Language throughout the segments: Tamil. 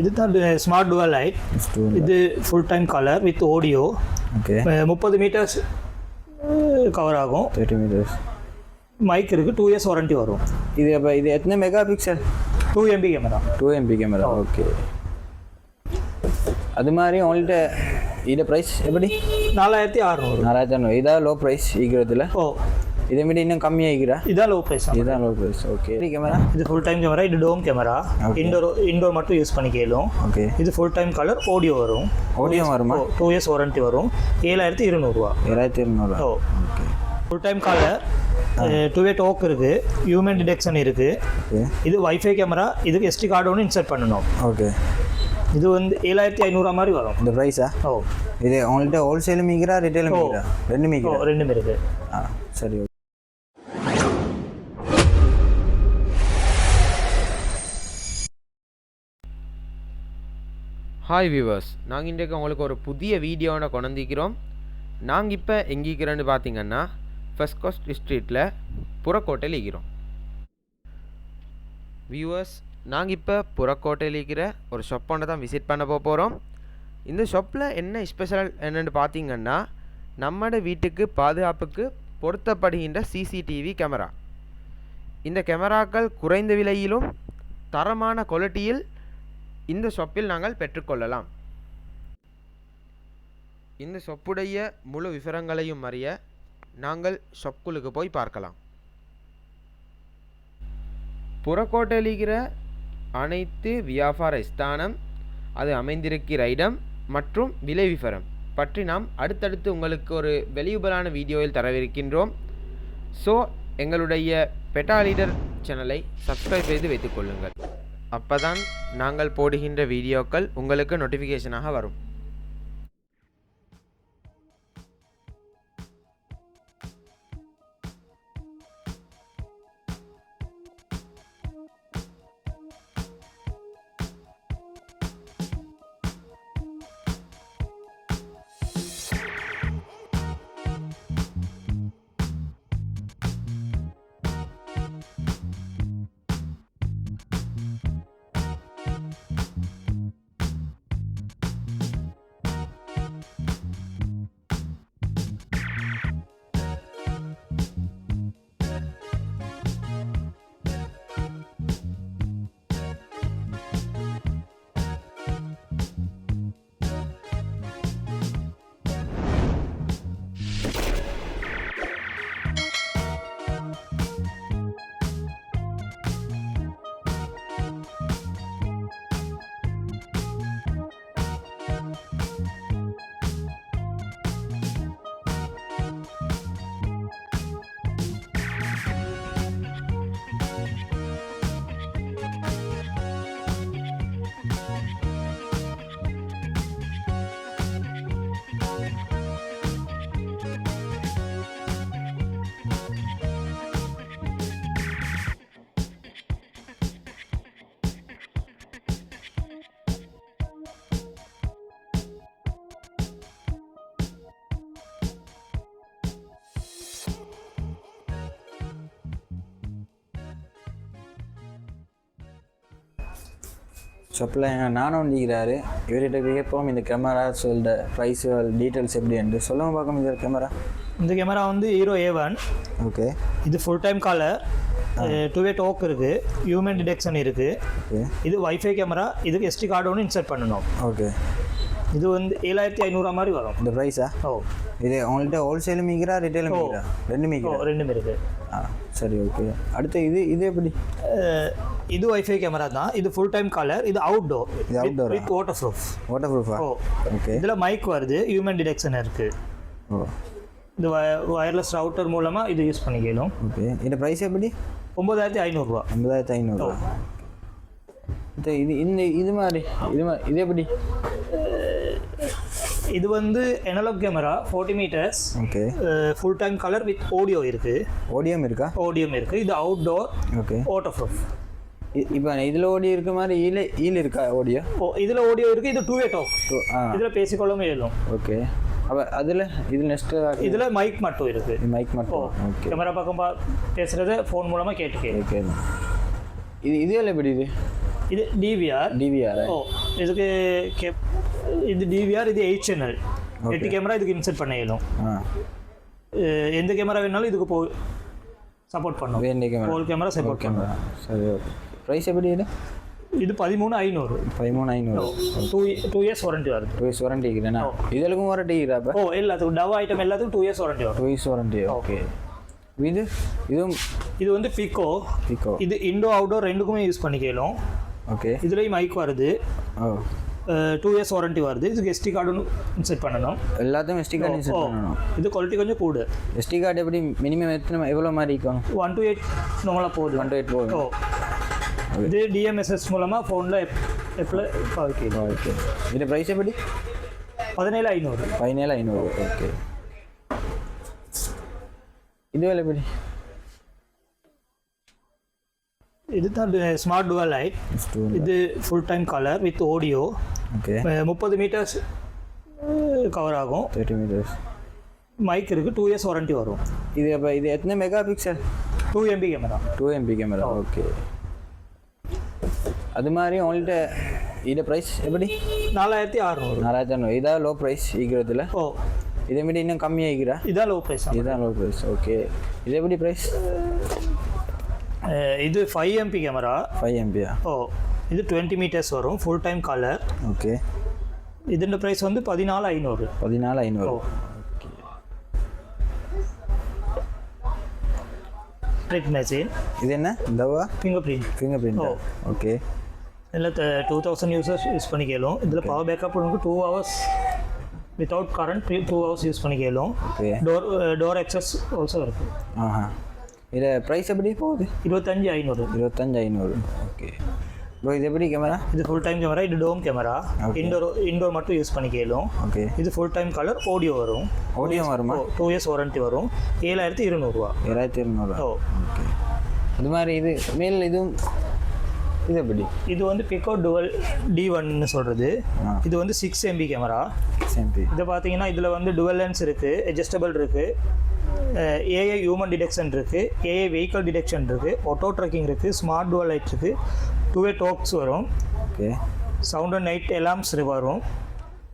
இது தான் ஸ்மார்ட் டுவல் லைட் இது full time colour with audio okay முப்பது மீட்டர்ஸ் கவர் ஆகும். தேர்ட்டி மீட்டர்ஸ் மைக் இருக்குது டூ இயர்ஸ் வாரண்டி வரும். இது அப்போ இது எத்தனை megapixel two MB camera two MB camera okay அது மாதிரி உங்கள்கிட்ட இதோட ப்ரைஸ் எப்படி? நாலாயிரத்தி அறநூறு. நாலாயிரத்தி ஐநூறு இதான் லோ ப்ரைஸ் ஈக்கிறதுல ஓ. இதே மாதிரி இன்னும் கம்மியாக ஈக்கிறா இதான் லோ ப்ரைஸ் இதுதான் லோ ப்ரைஸ் ஓகே கேமரா இது ஃபுல் டைம் கேமரா இது டோம் கேமரா இண்டோர் இண்டோர் மட்டும் யூஸ் பண்ணிக்கலாம் ஓகே இது ஃபுல் டைம் கலர் ஆடியோ வரும். ஆடியோ வருமா? டூ இயர்ஸ் வாரண்டி வரும். ஏழாயிரத்தி இருநூறுவா. ஏழாயிரத்தி இருநூறு ஓ. Okay full time colour two way talk இருக்குது ஹியூமன் டிடெக்ஷன் இருக்குது ஓகே இது வைஃபை கேமரா இதுக்கு எஸ்டி கார்டு ஒன்று இன்சர்ட் பண்ணணும். ஓகே இது வந்து ஏழாயிரத்தி ஐநூறுவா மாதிரி வரும். இந்த ப்ரைஸா ஓ. இது உங்கள்கிட்ட ஹோல்சேலும் மீக்கிறா ரிட்டைலும் மீக்கிறா ரெண்டு ஓ மீக்கிறா ரெண்டுமே இருக்குது ஆ சரி ஹாய் வியூவர்ஸ் நாங்கள் இன்றைக்கு உங்களுக்கு ஒரு புதிய வீடியோவோட கொண்டிருக்கிறோம் நாங்கள் இப்போ எங்கிக்கிறோன்னு பார்த்தீங்கன்னா ஃபர்ஸ்ட் கோஸ்ட் ஸ்ட்ரீட்டில் புறக்கோட்டையில் இருக்கிறோம். வியூவர்ஸ் நாங்கள் இப்போ புறக்கோட்டையில் இருக்கிற ஒரு ஷாப் ஒன்று தான் விசிட் பண்ண போக போகிறோம் இந்த ஷாப்பில் என்ன ஸ்பெஷல் என்னென்னு பார்த்தீங்கன்னா நம்மட வீட்டுக்கு பாதுகாப்புக்கு பொருத்தப்படுகின்ற சிசிடிவி கேமரா இந்த கேமராக்கள் குறைந்த விலையிலும் தரமான குவாலிட்டியில் இந்த சொப்பில் நாங்கள் பெற்றுக்கொள்ளலாம். இந்த சொப்புடைய முழு விவரங்களையும் அறிய நாங்கள் ஷாப்புக்குள்ளுக்கு போய் பார்க்கலாம். புறக்கோட்டையில் இருக்கிற அனைத்து வியாபார ஸ்தானம் அது அமைந்திருக்கிற இடம் மற்றும் விலை விவரம் பற்றி நாம் அடுத்தடுத்து உங்களுக்கு ஒரு வெளியுபலான வீடியோவில் தரவிருக்கின்றோம். ஸோ எங்களுடைய பெட்டா லீடர் சேனலை சப்ஸ்கிரைப் செய்து வைத்துக்கொள்ளுங்கள் அப்பதான் நாங்கள் போடுகின்ற வீடியோக்கள் உங்களுக்கு நோட்டிஃபிகேஷனாக வரும். ஷாப்பில் நானும் வந்திருக்கிறாரு. இவர்கிட்ட கேட்போம் இந்த கேமரா சொல்ல ப்ரைஸ் டீட்டெயில்ஸ் எப்படி என்று. சொல்லுங்க பார்க்கும் இந்த கேமரா இந்த கேமரா வந்து ஹீரோ ஏ ஒன் ஓகே இது full time colour two way talk இருக்குது ஹியூமன் டிடெக்ஷன் இருக்குது இது வைஃபை கேமரா இதுக்கு எஸ்டி கார்டு ஒன்று இன்சர்ட் பண்ணணும். ஓகே இது வந்து ஏழாயிரத்தி ஐநூறுவா மாதிரி வரும். இந்த ப்ரைஸா ஓ. இது உங்கள்கிட்ட ஹோல்சேலும் மீக்கிறா ரிட்டைலும் மீக்கிறா ரெண்டு ஓ மீக்கிறா ரெண்டுமே இருக்குது ஆ சரி ஓகே அடுத்து இது இது எப்படி? இது வைஃபை கேமரா தான். இது ஃபுல் டைம் கலர் இது அவுட்டோர் இது ஆ? வித் வாட்டர் ப்ரூஃப் வாட்டர் ப்ரூஃபா ஓ ஓகே இதில் மைக் வருது ஹியூமன் டிடெக்ஷன் இருக்குது ஓ. இந்த வயர்லெஸ் ரவுட்டர் மூலமாக இது யூஸ் பண்ணிக்கலாம் ஓகே இந்த ப்ரைஸ் எப்படி? ஒம்பதாயிரத்தி ஐநூறுரூவா ஐம்பதாயிரத்து ஐநூறு இது இது இந்த இது மாதிரி இது மாதிரி இது எப்படி? இது வந்து analogue camera forty metres okay full time colour with audio இருக்குது ஓடிஎம் இருக்கா? ஓடியம் இருக்குது இது அவுட்டோர் ஓகே வாட்டர் ப்ரூஃப் இப்போ இதில் ஓடி இருக்க மாதிரி ஈல ஈல் இருக்கா ஓடியோ? ஓ இதில் ஆடியோ இருக்குது இது டூ வே டாக் இதில் பேசிக்கொள்ளவும் இயலும் ஓகே. அப்போ அதில் இதில் நெக்ஸ்ட்டு இதில் மைக் மட்டும் இருக்குது மைக் மட்டும். ஓகே கேமரா பக்கம் பா பேசுகிறத ஃபோன் மூலமாக கேட்டுக்கே. ஓகே இது இது எல்லாம் எப்படி இது? இது டிவிஆர் டிவிஆர் ஓ இதுக்கு கே இது டிவிஆர் இது எயிட் சேனல் எட்டு கேமரா இதுக்கு இன்செர்ட் பண்ண இயலும் எந்த கேமரா வேணாலும் இதுக்கு போ சப்போர்ட் பண்ணும். வேண்டிய கேமரா சப்போர்ட் கேமரா சரி ஓகே ப்ரைஸ் எப்படி இது? இது பதிமூணு ஐநூறு. பதிமூணு ஐநூறு. டூ டூ இயர்ஸ் வாரண்டி வருது. டூ இயர்ஸ் வாரண்டி இருக்கிறேன்னா இதுலக்கும் வாரண்டி இருக்கிறா அப்போ? ஓ எல்லாத்துக்கும் டவ் ஐட்டம் எல்லாத்துக்கும் டூ இயர்ஸ் வாரண்டி வரும். டூ இயர்ஸ் வாரண்டி ஓகே இது? இதுவும் இது வந்து பிக்கோ பிக்கோ இது இண்டோ அவுடோர் ரெண்டுக்குமே யூஸ் பண்ணிக்கலாம் ஓகே இதுலேயும் மைக் வருது. டூ இயர்ஸ் வாரண்டி வருது. இதுக்கு எஸ்டி கார்டு இன்செர்ட் பண்ணணும். எல்லாத்தையும் எஸ்டி கார்டு ஓ பண்ணணும். இது குவாலிட்டி கொஞ்சம் கூட. எஸ்டி கார்டு எப்படி? மினிமம் எத்தனை எவ்வளோ மாதிரி இருக்கும்? ஒன் டு எயிட் நார்மலாக போகுது. ஒன் டு எயிட் போகும் ஓ இது டிஎம்எஸ்எஸ் மூலமாக ஃபோனில் எப்பில் வைக்கலாம் ஓகே. இது ப்ரைஸ் எப்படி? பதினேழு ஐநூறு. பதினேழு ஐநூறு ஓகே. இது வேலை எப்படி? இது தான் ஸ்மார்ட் டுவல் லைட் இது full time colour with audio okay. முப்பது மீட்டர்ஸ் கவர் ஆகும். தேர்ட்டி மீட்டர்ஸ் மைக் இருக்குது டூ இயர்ஸ் வாரண்டி வரும். இது அப்போ இது எத்தனை megapixel two MP camera two MP camera okay. அது மாதிரி உங்கள்கிட்ட இதை ப்ரைஸ் எப்படி? நாலாயிரத்தி அறநூறு. நாலாயிரத்தி அறநூறு. இதான் லோ ப்ரைஸ் ஈக்கிறதுல ஓ. இதை மாதிரி இன்னும் கம்மியாக ஈக்கிறா இதான் லோ ப்ரைஸ் இதான் லோ ப்ரைஸ் ஓகே இது எப்படி ப்ரைஸ் இது ஃபைவ் எம்பி கேமரா ஃபைவ் எம்பியா ஓ. இது டுவெண்ட்டி மீட்டர்ஸ் வரும். ஃபுல் டைம் காலர் ஓகே இதோட ப்ரைஸ் வந்து பதினாலு ஐநூறு. பதினாலு ஐநூறு. ட்ரிப் மெஷின் இது என்ன? தவா finger print finger print okay இதில் டூ தௌசண்ட் யூசர்ஸ் யூஸ் பண்ணிக்கலாம் இதில் பவர் பேக்கப் உங்களுக்கு two hours without current two hours use பண்ணிக்கலாம் okay door door access also இருக்குது ஆஹா. இது ப்ரைஸ் எப்படி போகுது? இருபத்தஞ்சு ஐநூறு. இருபத்தஞ்சு ஐநூறு. ஓகே ப்ரோ இது எப்படி கேமரா இது ஃபுல் டைம் கேமரா இது டோம் கேமரா இண்டோர் இண்டோர் மட்டும் யூஸ் பண்ணிக்கலாம் ஓகே இது ஃபுல் டைம் கலர் ஆடியோ வரும். ஆடியோ வருமா? டூ இயர்ஸ் வாரண்டி வரும். ஏழாயிரத்தி இருநூறுவா. ஏழாயிரத்தி இருநூறு ஓ. ஓகே அது மாதிரி இது மேல் இதுவும் இது எப்படி? இது வந்து பிக்கோ டுவல் டி ஒன்னு சொல்கிறது. இது வந்து சிக்ஸ் எம்பி கேமரா எம்பி இதை பார்த்தீங்கன்னா இதில் வந்து டுவல் லென்ஸ் இருக்குது அட்ஜஸ்டபிள் இருக்குது ஏஐ ஹியூமன் டிடெக்ஷன் இருக்குது ஏஐ வெஹிக்கல் டிடெக்ஷன் இருக்குது ஆட்டோ ட்ரக்கிங் இருக்குது ஸ்மார்ட் டுவல் லைட் இருக்குது டூ வே டோக்ஸ் வரும். Okay sound and night alarms வரும்.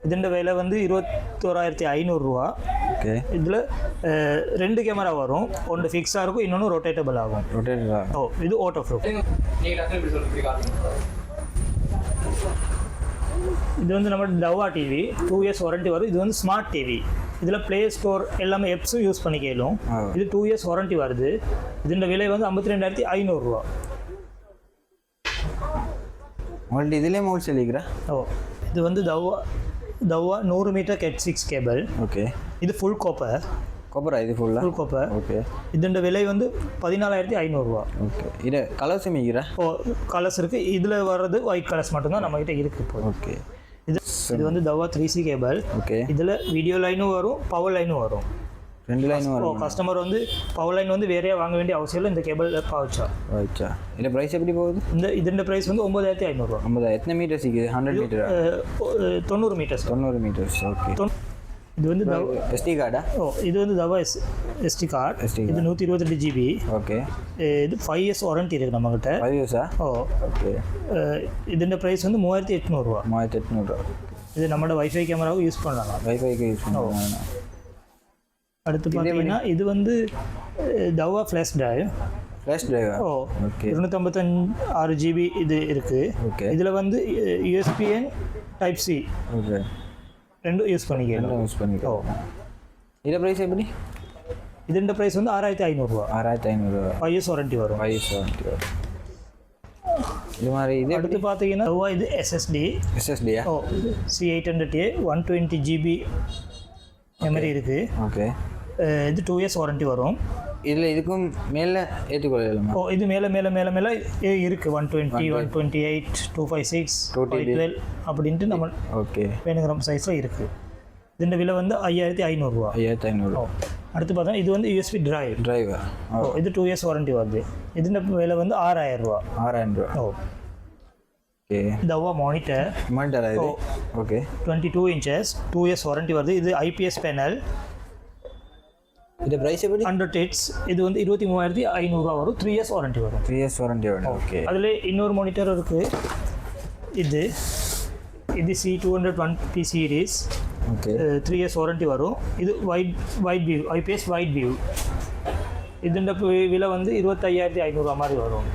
இதுண்ட விலை வந்து இருபத்தோராயிரத்தி ஐநூறுரூவா ஓகே. இதில் ரெண்டு கேமரா வரும். ஒன்று ஃபிக்ஸாக இருக்கும் இன்னொன்று ரொட்டேட்டபிள் ஆகும். ஓ இது ஓட்டோ ப்ரூஃப் இது வந்து நம்ம Dahua TV two years warranty வரும். இது வந்து ஸ்மார்ட் டிவி இதில் ப்ளே ஸ்டோர் எல்லாமே எப்ஸும் யூஸ் பண்ணிக்கலும். இது டூ இயர்ஸ் வாரண்டி வருது. இதுண்ட விலை வந்து ஐம்பத்தி ரெண்டாயிரத்தி ஐநூறுரூவா உங்கள்கிட்ட இதுலேயே மோல் சொல்லிக்கிறேன் ஓ இது வந்து தவா தவ்வா நூறு metre cat six cable okay இது ஃபுல் கோப்பை கொப்பரா இது ஃபுல்லாக ஃபுல் கோப்பை ஓகே இதோட விலை வந்து பதினாலாயிரத்தி ஐநூறுரூவா ஓகே இது கலர் சிமிக்கிறா ஓ கலர்ஸ் இருக்குது இதில் வர்றது ஒயிட் கலர்ஸ் மட்டும்தான் நம்மக்கிட்ட இருக்குது இப்போ. ஓகே இது இது வந்து Dahua three C cable okay இதில் வீடியோ லைனும் வரும் பவர் லைனும் வரும். ரெண்டு லைன் வரும் கஸ்டமர் வந்து பவர் லைன் வந்து வேறையா வாங்க வேண்டிய அவசியம் இல்லை. இந்த கேபிள் பாவச்சா ஓச்சா இந்த ப்ரைஸ் எப்படி போகுது? இந்த இதோட ப்ரைஸ் வந்து ஒம்பதாயிரத்தி ஐநூறுரூவா ஐம்பதாயிரம் எத்தனை மீட்டர்ஸ் இருக்குது ஹண்ட்ரட் மீட்டர் தொண்ணூறு மீட்டர்ஸ் தொண்ணூறு மீட்டர்ஸ் ஓகே இது வந்து எஸ்டி கார்டா ஓ இது வந்து Dahua S SD card SD இது நூற்றி இருபத்தெட்டு ஜிபி ஓகே இது ஃபைவ் இயர்ஸ் வாரண்ட்டி இருக்குது நம்மகிட்ட. ஃபைவ் இயர்ஸா ஓ. ஓகே இதோட ப்ரைஸ் வந்து மூவாயிரத்தி எட்நூறுரூவா மூவாயிரத்தி எட்நூறுவா இது நம்மளோட வைஃபை கேமராவும் யூஸ் பண்ணலாம். வைஃபைக்கு யூஸ் பண்ணலாம். அடுத்து பார்த்தீங்கன்னா இது வந்து Dahua flash drive flash drive ஓ ஓகே இருநூற்றம்பத்தஞ்சு ஆறு ஜிபி இது இருக்குது ஓகே இதில் வந்து யூஎஸ்பிஎன் டைப் சி ஓகே ரெண்டும் யூஸ் பண்ணிக்கலாம். யூஸ் பண்ணிக்கோ இதை ப்ரைஸ் எப்படி? இதுண்ட ப்ரைஸ் வந்து ஆறாயிரத்தி ஐநூறுரூவா ஆறாயிரத்தி ஐநூறுரூவா ஃபைவ் இயர்ஸ் வாரண்ட்டி வரும். ஃபைவ் இயர்ஸ் வாரண்ட்டி வரும். இது மாதிரி இது அடுத்து பார்த்தீங்கன்னா இது எஸ்எஸ்டி எஸ்எஸ்டியா ஓ C eight hundred A one twenty GB memory இருக்குது ஓகே இது டூ இயர்ஸ் வாரண்ட்டி வரும். இதில் இதுக்கும் மேலே ஏற்றுக்கொள்ளலாம்? ஓ இது மேலே மேலே மேலே மேலே இருக்குது one twenty one twenty eight two five six two twelve அப்படின்ட்டு நம்ம ஓகே வேணுங்கிற சைஸில் இருக்குது இதன் விலை வந்து ஐயாயிரத்தி ஐநூறுரூவா ஐயாயிரத்தி ஐநூறு. அடுத்து பார்த்தா இது வந்து யூஎஸ்பி டிரைவ் டிரைவர் ஓ இது டூ இயர்ஸ் வாரண்ட்டி வருது. இதன் விலை வந்து ஆறாயிரம் ரூபா. ஆறாயிரம் ரூபா. ஓ. Okay Dahua monitor monitor okay twenty two inches two years warranty வருது. இது ஐபிஎஸ் பேனல் இது ப்ரைஸ் எப்படி? ஹண்ட்ரட் ஹிட்ஸ் இது வந்து இருபத்தி மூவாயிரத்தி ஐநூறுரூவா வரும். த்ரீ இயர்ஸ் வாரண்டி வரும். த்ரீ இயர்ஸ் வாரண்டி வேணும் ஓகே அதில் இன்னொரு மானிட்டர் இருக்குது இது. இது C two hundred one B series okay three years warranty வரும். இது wide wide view IPS wide view இதுண்ட விலை வந்து இருபத்தையாயிரத்தி ஐநூறுரூவா மாதிரி வரும்.